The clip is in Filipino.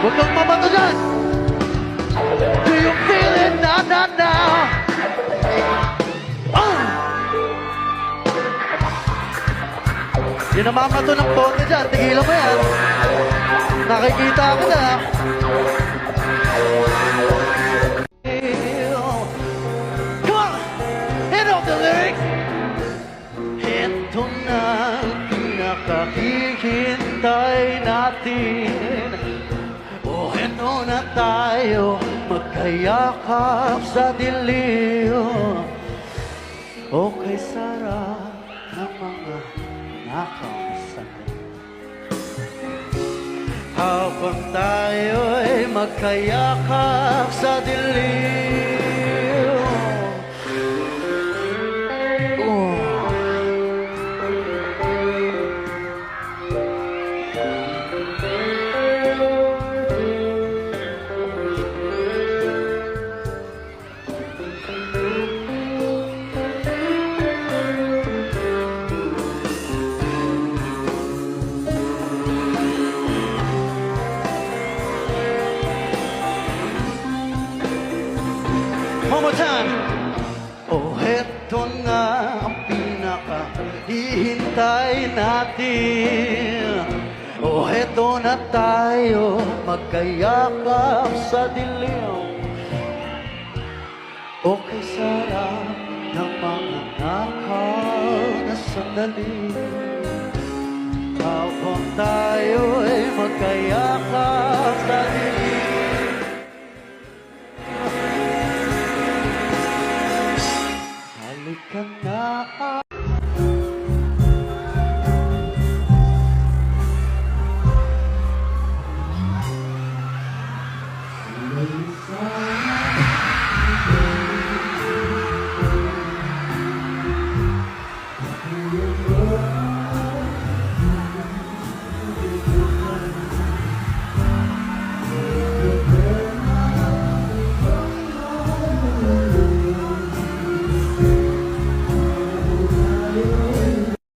Huwag kang mamato dyan! Do you feel it now, now, now? Ah! Yung namamato ng bote dyan, tigilan mo yan. Nakikita ko na. Come on! Hit off the lyrics! Ito na ang pinakahihintay natin O ito na tayo magkayakap sa dilim. O kay sarap ng mga nakamasakit Habang tayo'y magkayakap sa dilim One more time. Oh, eto na ang pinaka hihintay natin. Oh, eto na tayo magkayakap sa dilim. Okay, sarap ng mga nakal na sandali. Habang tayo ay magkayakap